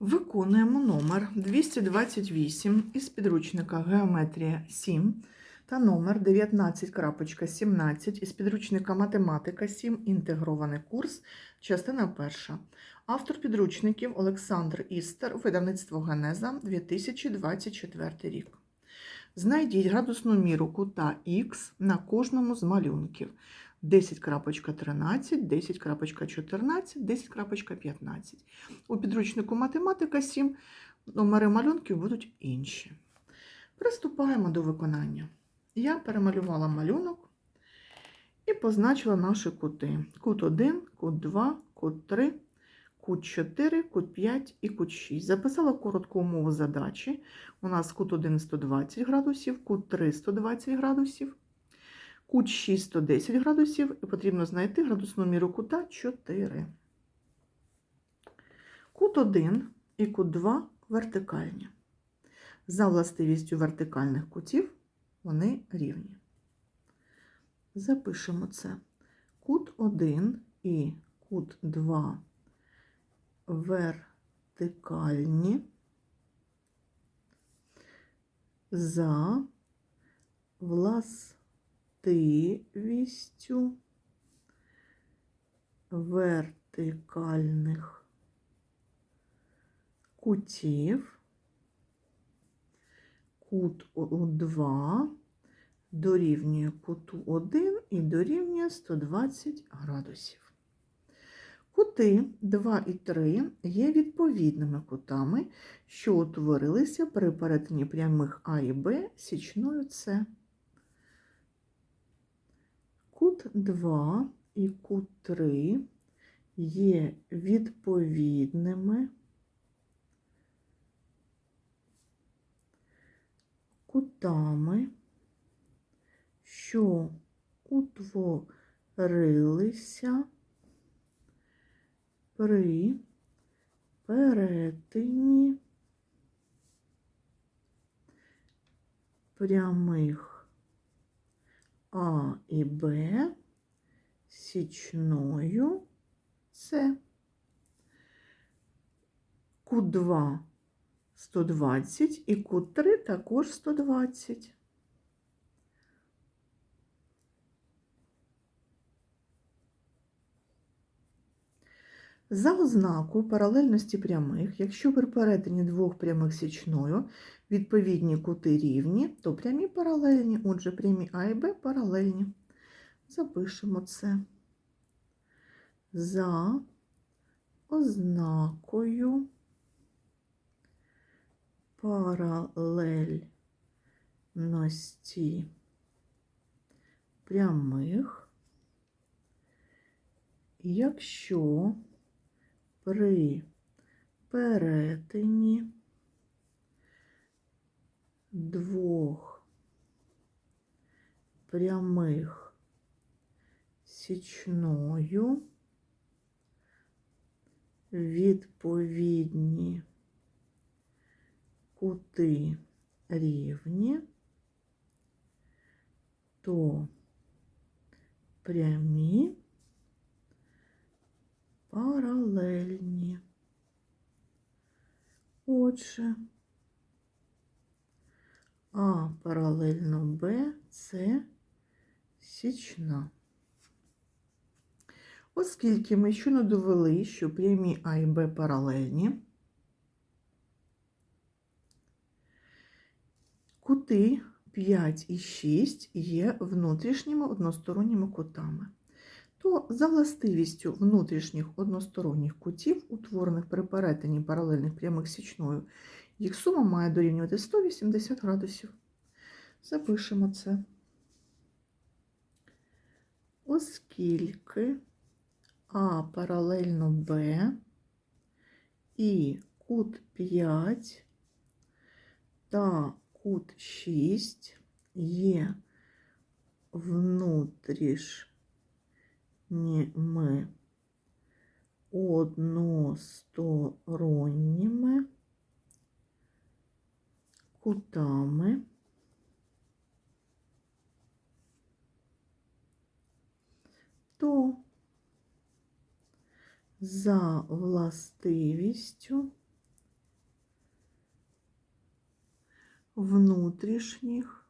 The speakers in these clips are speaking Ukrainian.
Виконуємо номер 228 із підручника Геометрія 7 та номер 19.17 із підручника Математика 7. Інтегрований курс, частина перша. Автор підручників Олександр Істер, видавництво Генеза 2024 рік. Знайдіть градусну міру кута Х на кожному з малюнків. 10.13, 10.14, 10.15. У підручнику математика 7 номери малюнків будуть інші. Приступаємо до виконання. Я перемалювала малюнок і позначила наші кути. Кут 1, кут 2, кут 3, кут 4, кут 5 і кут 6. Записала коротку умову задачі. У нас кут 1 120 градусів, кут 3 120 градусів. Кут 6 110 градусів, і потрібно знайти градусну міру кута 4. Кут 1 і кут 2 вертикальні. За властивістю вертикальних кутів вони рівні. Запишемо це. Кут 1 і кут 2 вертикальні за властивістю вертикальних кутів кут 2 дорівнює куту 1 і дорівнює 120 градусів. Кути 2 і 3 є відповідними кутами, що утворилися при перетині прямих А і Б січною С. Кут 2 і кут 3 є відповідними. Кутами, що утворилися при перетині прямих А і Б січною С. Q2 120 і Q3 також 120. За ознаку паралельності прямих, якщо при перетині двох прямих січною відповідні кути рівні, то прямі паралельні, отже, прямі А і Б паралельні. Запишемо це. За ознакою паралельності прямих, якщо при перетині двох прямих січною відповідні кути рівні, то прямі паралельні. Отже, А паралельно Б це січна. Оскільки ми щойно довели, що прямі А і Б паралельні, кути 5 і 6 є внутрішніми односторонніми кутами то за властивістю внутрішніх односторонніх кутів, утворених при перетині паралельних прямих січною, їх сума має дорівнювати 180 градусів. Запишемо це. Оскільки А паралельно Б і кут 5 та кут 6 є внутрішніми Німи односторонніми кутами. То за властивістю внутрішніх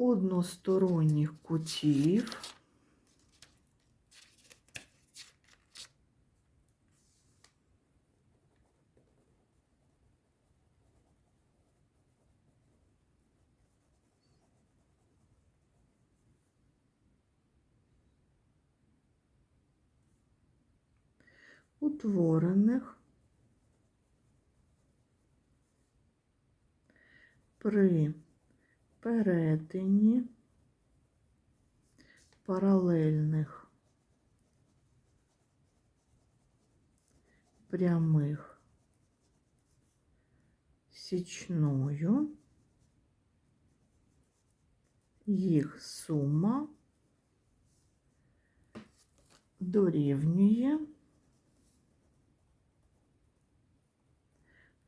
односторонніх кутів. Утворених при перетині паралельних прямих січною їх сума дорівнює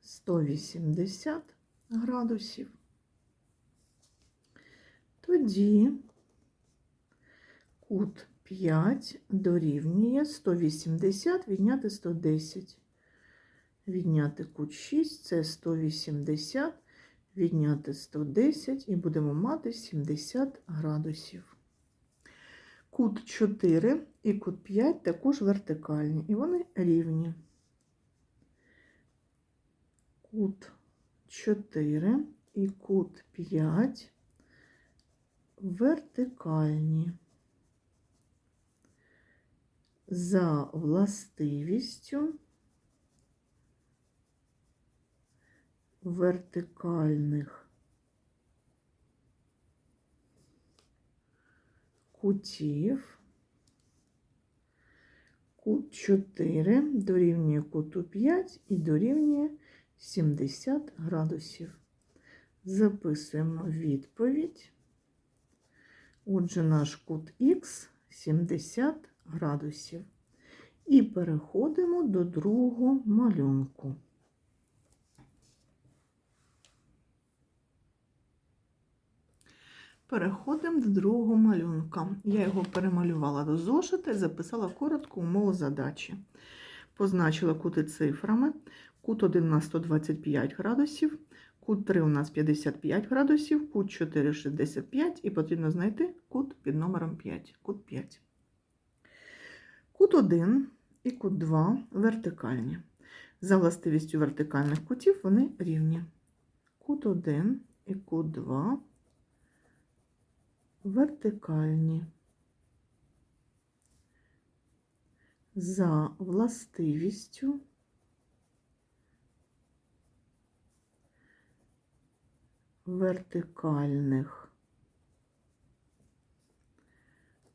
180 градусів. Тоді кут 5 дорівнює 180 відняти 110. Відняти кут 6 це 180, відняти 110 і будемо мати 70 градусів. Кут 4 і кут 5 також вертикальні, і вони рівні. Кут 4 і кут 5 вертикальні. За властивістю вертикальних кутів кут 4 дорівнює куту 5 і дорівнює 70 градусів. Записуємо відповідь. Отже, наш кут Х 70 градусів. І переходимо до другого малюнку. Переходимо до другого малюнка. Я його перемалювала до зошита і записала коротку умову задачі. Позначила кути цифрами. Кут 1 у нас 125 градусів, кут 3 у нас 55 градусів, кут 4 65 і потрібно знайти кут під номером 5. Кут 5. Кут 1 і кут 2 вертикальні. За властивістю вертикальних кутів вони рівні. Кут 1 і кут 2 вертикальні. За властивістю вертикальних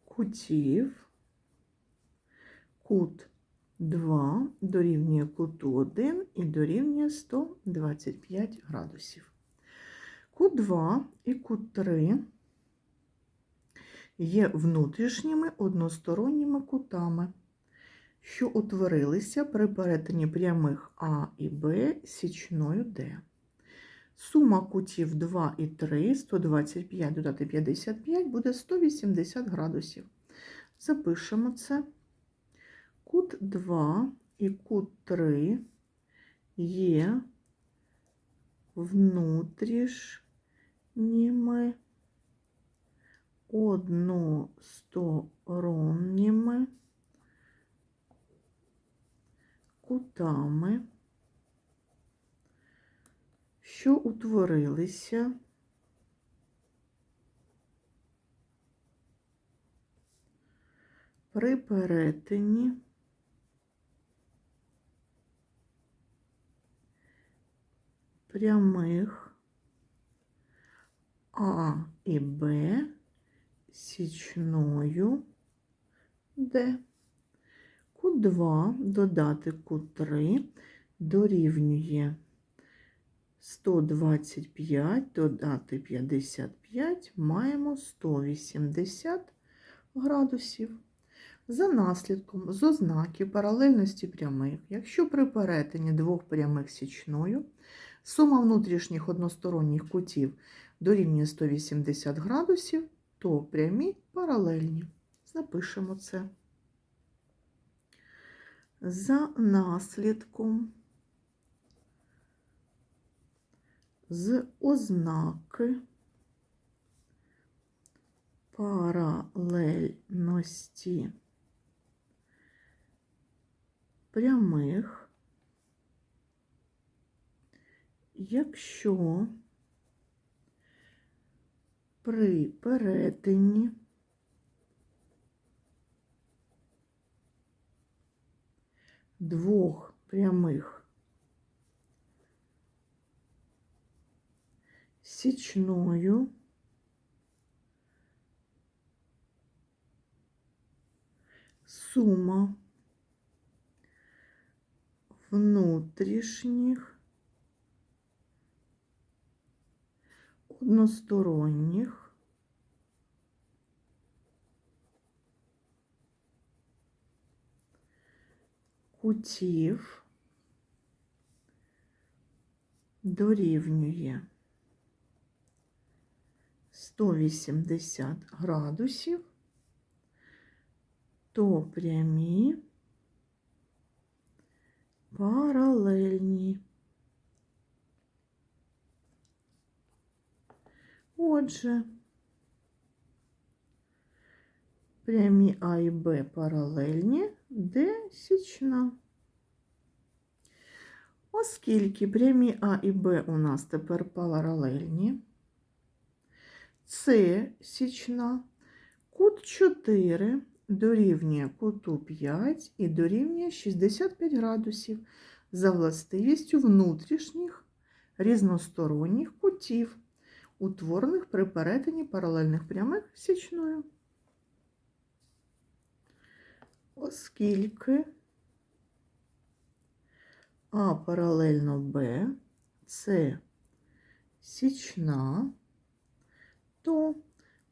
кутів кут 2 дорівнює куту 1 і дорівнює 125 градусів. Кут 2 і кут 3 є внутрішніми односторонніми кутами, що утворилися при перетині прямих А і Б січною Д. Сума кутів 2 і 3, 125 додати 55 буде 180 градусів. Запишемо це. Кут 2 і кут 3 є внутрішніми односторонніми кутами, що утворилися при перетині прямих А і Б січною Д. Кут 2 додати кут 3 дорівнює 125 додати 55 маємо 180 градусів. За наслідком з ознаків паралельності прямих, якщо при перетині двох прямих січною сума внутрішніх односторонніх кутів дорівнює 180 градусів, то прямі паралельні. Запишемо це. за наслідком з ознаки паралельності прямих, якщо при перетині двох прямих січною. Сума внутрішніх односторонніх кутів дорівнює 180 градусів, то прямі паралельні. Отже, прямі А і Б паралельні, де січна. Оскільки прямі А і Б у нас тепер паралельні, С січна, кут 4 дорівнює куту 5 і дорівнює 65 градусів за властивістю внутрішніх різносторонніх кутів, утворених при перетині паралельних прямих січною. Оскільки А паралельно Б це січна, то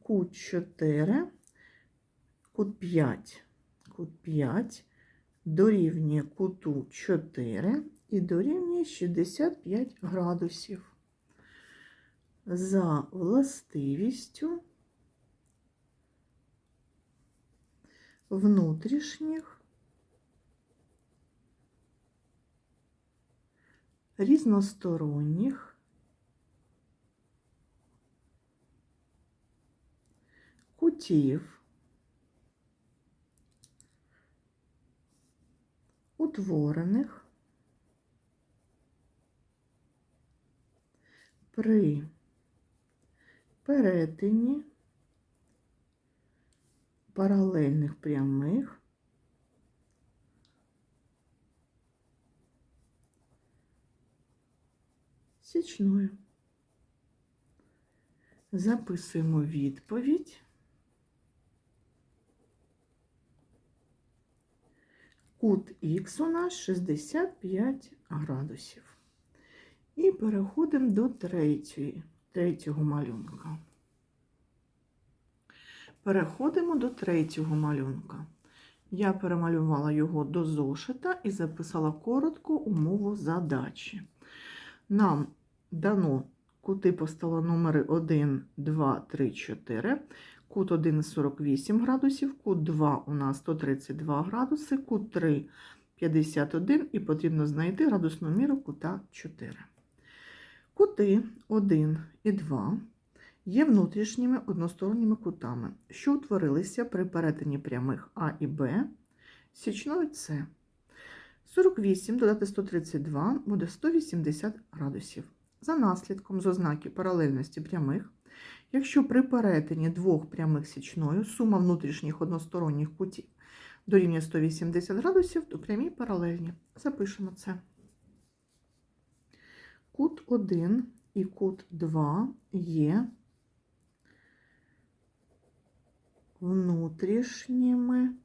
кут 4, кут 5, кут 5 дорівнює куту 4 і дорівнює 65 градусів. За властивістю внутрішніх різносторонніх кутів, утворених при перетині паралельних прямих січною. Записуємо відповідь. Кут Х у нас 65 градусів. І переходимо до третьої, третього малюнка. Переходимо до третього малюнка. Я перемалювала його до зошита і записала коротку умову задачі. Нам дано кути постало номери 1, 2, 3, 4. Кут 1 48 градусів, кут 2 у нас 132 градуси, кут 3 51 і потрібно знайти градусну міру кута 4. Кути 1 і 2 є внутрішніми односторонніми кутами, що утворилися при перетині прямих А і Б січною С. 48 додати 132 буде 180 градусів. За наслідком з ознаки паралельності прямих, якщо при перетині двох прямих січною сума внутрішніх односторонніх кутів дорівнює 180 градусів, то прямі паралельні. Запишемо це. Кут 1 і кут 2 є внутрішніми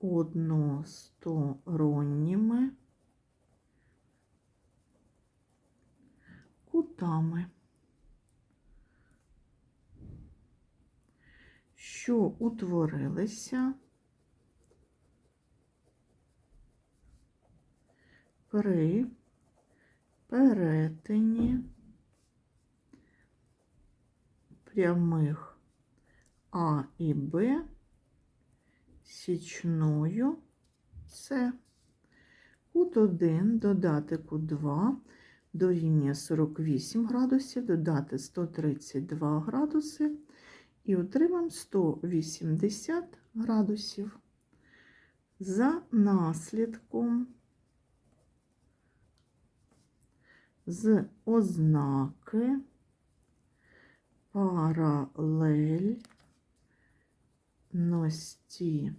односторонніми кутами, що утворилися при перетині прямих А і Б січною С. Кут 1 додати кут 2 дорівнює 48 градусів, додати 132 градуси і отримаємо 180 градусів. За наслідком з ознаки паралельності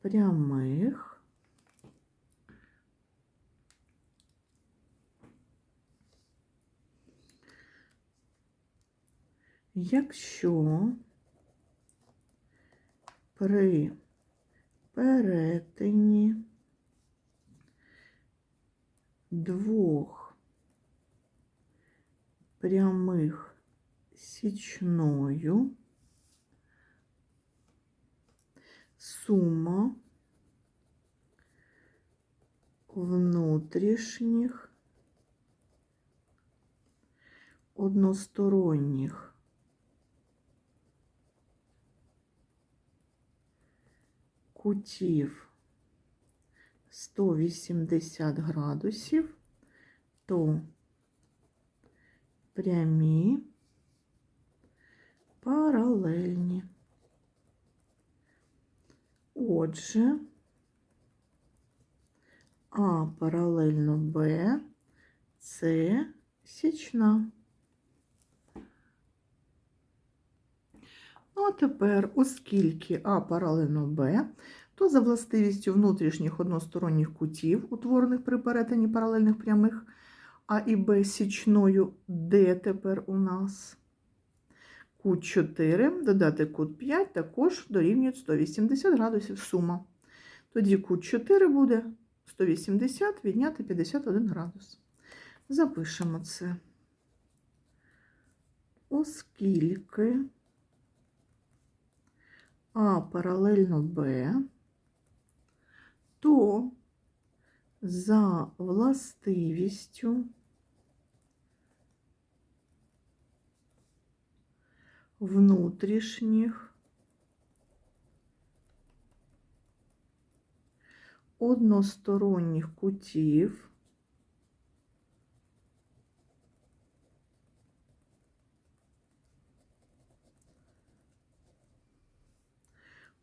прямих Якщо при перетині двох прямих січною сума внутрішніх односторонніх кутів 180 градусів, то прямі паралельні. Отже, А паралельно Б це січна. Ну, а тепер, оскільки А паралельно Б, то за властивістю внутрішніх односторонніх кутів, утворених при перетині паралельних прямих А і Б січною, Д тепер у нас кут 4, додати кут 5 також дорівнюють 180 градусів сума. Тоді кут 4 буде 180 відняти 51 градус. Запишемо це. Оскільки а паралельно Б, то за властивістю внутрішніх односторонніх кутів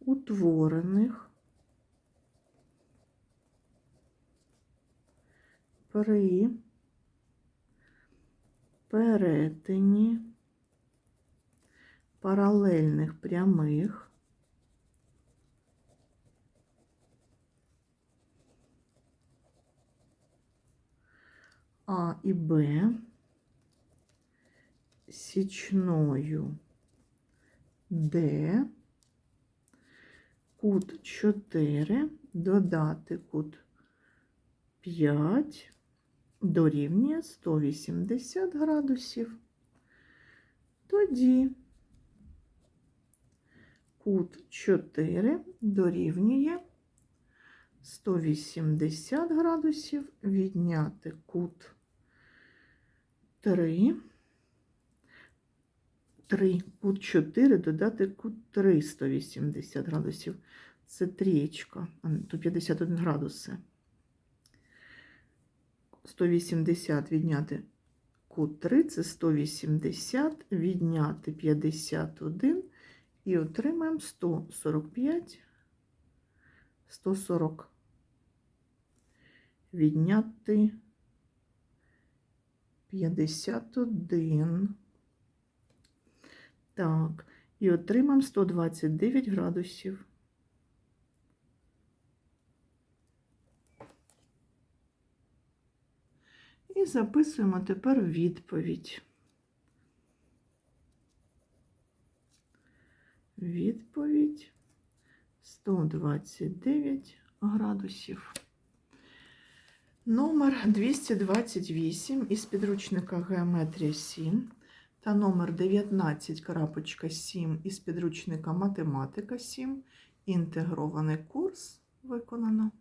утворених. При перетині паралельних прямих. А і Б січною Д кут 4 додати кут 5 дорівнює 180 градусів. Тоді кут 4 дорівнює 180 градусів, відняти кут 3. 3, кут 4 додати кут 3 180 градусів. Це трієчка, то 51 градуси. 180 відняти кут 3 це 180, відняти 51 і отримаємо 145, 140. Відняти 51. Так, і отримаємо 129 градусів. І записуємо тепер відповідь. Відповідь 129 градусів. Номер 228 із підручника Геометрія 7 та номер 19.7 із підручника Математика 7. Інтегрований курс виконано.